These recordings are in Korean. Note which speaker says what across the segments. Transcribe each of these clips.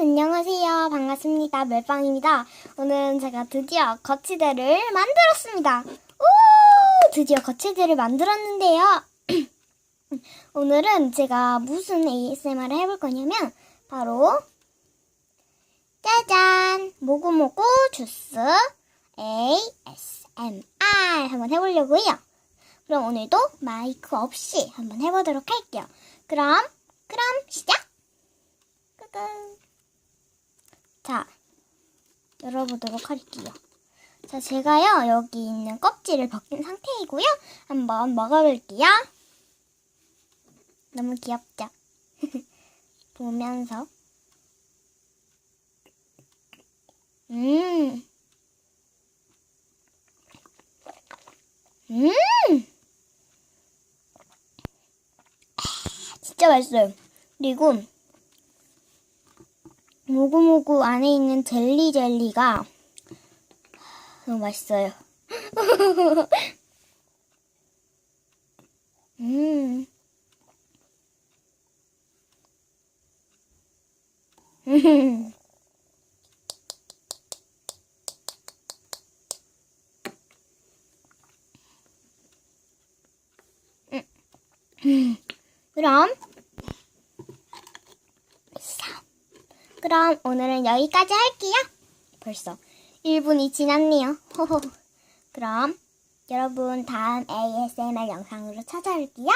Speaker 1: 안녕하세요. 반갑습니다. 멜빵입니다. 오늘은 제가 드디어 거치대를 만들었습니다. 오! 드디어 거치대를 만들었는데요. 오늘은 제가 무슨 ASMR을 해볼 거냐면, 바로, 짜잔! 모구모구 주스 ASMR 한번 해보려고요. 그럼 오늘도 마이크 없이 한번 해보도록 할게요. 그럼, 그럼 시작! 열어보도록 할게요. 자, 제가요, 여기 있는 껍질을 벗긴 상태이고요. 한번 먹어볼게요. 너무 귀엽죠? 보면서. 음. 음! 아, 진짜 맛있어요. 그리고, 모구모구 안에 있는 젤리 젤리가 너무 맛있어요. 음. 그럼 그럼 오늘은 여기까지 할게요. 벌써 1분이 지났네요. 호호. 그럼 여러분 다음 ASMR 영상으로 찾아올게요.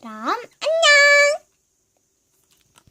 Speaker 1: 그럼!